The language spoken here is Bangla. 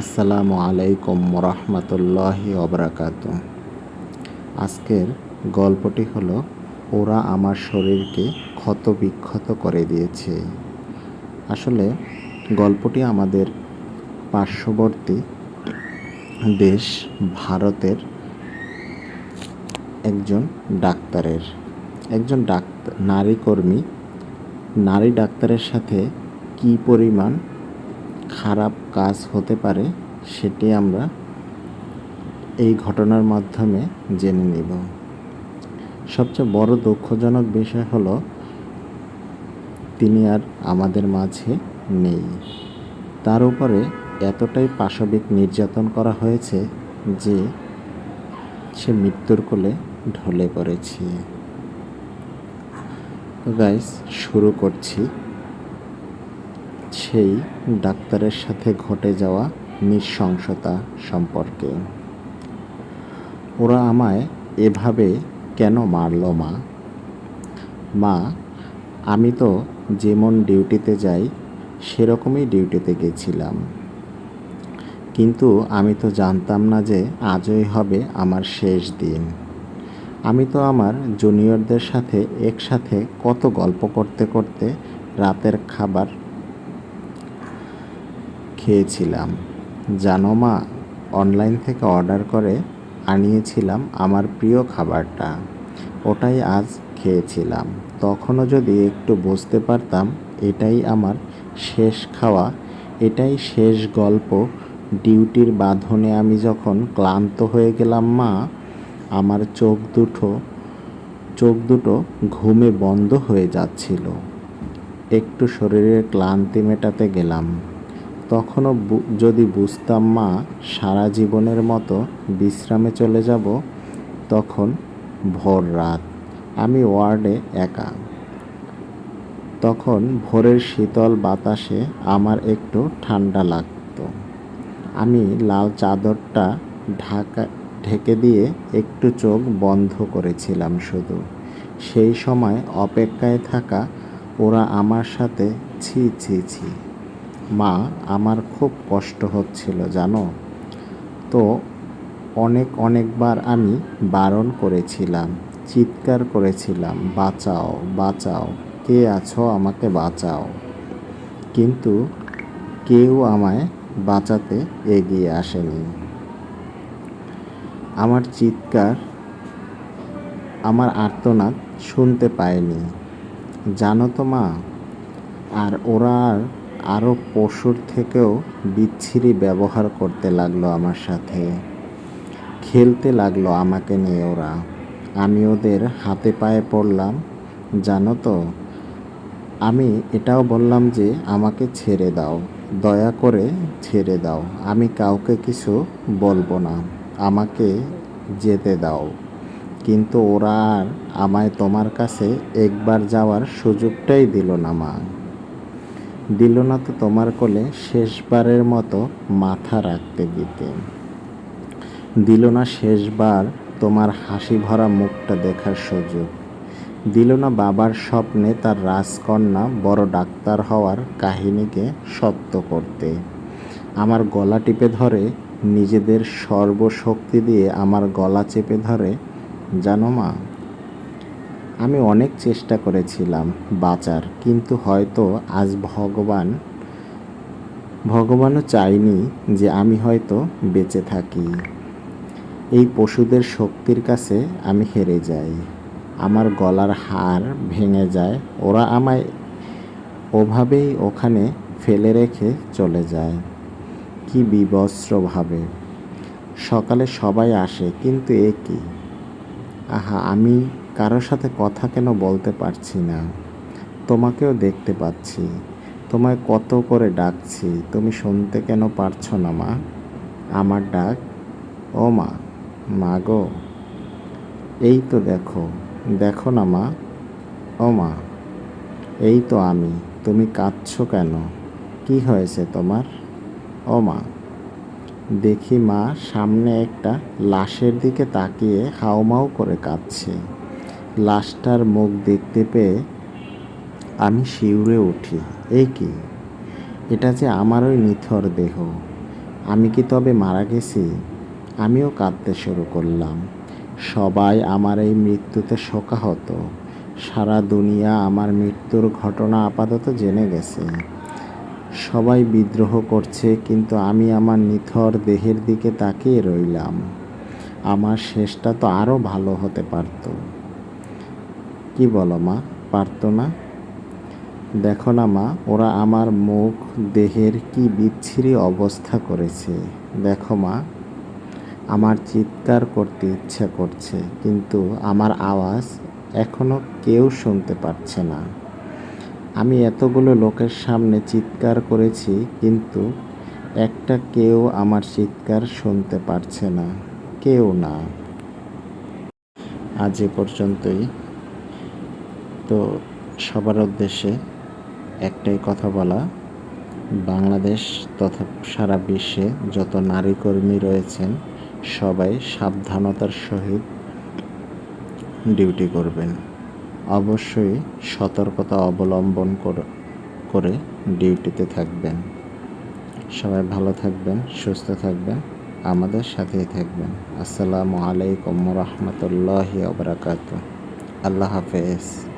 আসসালামু আলাইকুম রহমতুল্লাহি অবরাকাত আজকের গল্পটি হলো, ওরা আমার শরীরকে ক্ষত বিক্ষত করে দিয়েছে। আসলে গল্পটি আমাদের পার্শ্ববর্তী দেশ ভারতের একজন ডাক্তারের। একজন ডাক্তার নারী কর্মী, নারী ডাক্তারের সাথে কী পরিমাণ খারাপ কাজ হতে পারে, সেটি আমরা এই ঘটনার মাধ্যমে জেনে নেব। সবচেয়ে বড় দুঃখজনক বিষয় হলো, তিনি আর আমাদের মাঝে নেই। তার উপরে এতটাই পাশবিক নির্যাতন করা হয়েছে যে সে মৃত্যুর কোলে ঢলে পড়েছে। গাইস, শুরু করছি সেই ডাক্তারের সাথে ঘটে যাওয়া নৃশংসতা সম্পর্কে। ওরা আমায় এভাবে কেন মারল মা? মা, আমি তো যেমন ডিউটিতে যাই, সেরকমই ডিউটিতে গেছিলাম। কিন্তু আমি তো জানতাম না যে আজই হবে আমার শেষ দিন। আমি তো আমার জুনিয়রদের সাথে একসাথে কত গল্প করতে করতে রাতের খাবার খেয়েছিলাম। জানো মা, অনলাইন থেকে অর্ডার করে আনিয়েছিলাম আমার প্রিয় খাবারটা। ওটাই আজ খেয়েছিলাম। তখনও যদি একটু বুঝতে পারতাম, এটাই আমার শেষ খাওয়া, এটাই শেষ গল্প। ডিউটির বাঁধনে আমি যখন ক্লান্ত হয়ে গেলাম মা, আমার চোখ দুটো চোখ দুটো ঘুমে বন্ধ হয়ে যাচ্ছিল। একটু শরীরের ক্লান্তি মেটাতে গেলাম। তখনও যদি বুঝতাম, মা, সারা জীবনের মতো বিশ্রামে চলে যাব তখন ভোর রাত আমি ওয়ার্ডে একা। তখন ভোরের শীতল বাতাসে আমার একটু ঠান্ডা লাগতো। আমি লাল চাদরটা ঢাকা, ঢেকে দিয়ে একটু চোখ বন্ধ করেছিলাম শুধু। সেই সময় অপেক্ষায় থাকা ওরা আমার সাথে ছি ছি ছি। মা, আমার খুব কষ্ট হচ্ছিল, জানো? তো অনেক অনেকবার আমি বারণ করেছিলাম, চিৎকার করেছিলাম, বাঁচাও বাঁচাও, কে আছো আমাকে বাঁচাও? কিন্তু কেউ আমায় বাঁচাতে এগিয়ে আসেনি। আমার চিৎকার, আমার আর্তনাদ শুনতে পায়নি। জানো তো মা, আর ওরা আর আরও পশুর থেকেও বিচ্ছিরি ব্যবহার করতে লাগল আমার সাথে। খেলতে লাগল আমাকে নিয়ে ওরা। আমি ওদের হাতে পায়ে পড়লাম। জানো তো, আমি এটাও বললাম যে আমাকে ছেড়ে দাও। দয়া করে ছেড়ে দাও। আমি কাউকে কিছু বলব না। আমাকে যেতে দাও। কিন্তু ওরা আর আমায় তোমার কাছে একবার যাওয়ার সুযোগটাই দিল না মা। দিল না তো তোমার কোলে শেষবারের মতো মাথা রাখতে দিতে। দিল না শেষবার তোমার হাসি ভরা মুখটা দেখার সুযোগ। দিল না বাবার স্বপ্নে তার রাজকন্যা বড় ডাক্তার হওয়ার কাহিনীকে সত্য করতে। আমার গলা টিপে ধরে, নিজেদের সর্বশক্তি দিয়ে আমার গলা চেপে ধরে, জানো মা? আমি অনেক চেষ্টা করেছিলাম বাঁচার, কিন্তু হয়তো আজ ভগবান, ভগবানও চাইনি যে আমি হয়তো বেঁচে থাকি। এই পশুদের শক্তির কাছে আমি হেরে যাই। আমার গলার হাড় ভেঙে যায়, ওরা আমায় ওভাবেই ওখানে ফেলে রেখে চলে যায়। কি বিবস্ত্রভাবে সকালে সবাই আসে, কিন্তু এ কি? আহা, আমি কারোর সাথে কথা কেন বলতে পারছি না? তোমাকেও দেখতে পাচ্ছি। তোমায় কত করে ডাকছি, তুমি শুনতে কেন পারছ না, মা? আমার ডাক? ও মা মা গো। এই তো দেখো দেখো না, মা। ও মা, এই তো আমি, তুমি কাঁদছো কেন? কি হয়েছে তোমার? ও মা, দেখি মা সামনে একটা লাশের দিকে তাকিয়ে হাউমাউ করে কাঁদছে। লাশটার মুখ দেখতে পেয়ে আমি শিউরে উঠি। এই কি? এটা যে আমারই নিথর দেহ। আমি কি তবে মারা গেছি? আমিও কাঁদতে শুরু করলাম। সবাই আমার এই মৃত্যুতে শোকাহত। সারা দুনিয়া আমার মৃত্যুর ঘটনা আপাতত জেনে গেছে। সবাই বিদ্রোহ করছে, কিন্তু আমি আমার নিথর দেহের দিকে তাকিয়ে রইলাম। আমার শেষটা তো আরও ভালো হতে পারত। কি বলো মা? পারতো না? দেখো না মা, ওরা আমার মুখ, দেহের কি বিচ্ছিরি অবস্থা করেছে। দেখো মা, আমার চিৎকার করতে ইচ্ছা করছে, কিন্তু আমার আওয়াজ এখনও কেউ শুনতে পারছে না। আমি এতগুলো লোকের সামনে চিৎকার করেছি, কিন্তু একটা কেউ আমার চিৎকার শুনতে পারছে না, কেউ না। আজ এ পর্যন্তই। তো সবার উদ্দেশ্যে একটাই কথা বলা, বাংলাদেশ তথা সারা বিশ্বে যত নারী কর্মী রয়েছেন, সবাই সাবধানতার সহিত ডিউটি করবেন। অবশ্যই সতর্কতা অবলম্বন কর- ডিউটিতে থাকবেন। সবাই ভালো থাকবেন, সুস্থ থাকবেন, আমাদের সাথেই থাকবেন। আসসালামু আলাইকুম রহমতুল্লাহি আবরাকাত আল্লাহ হাফেজ।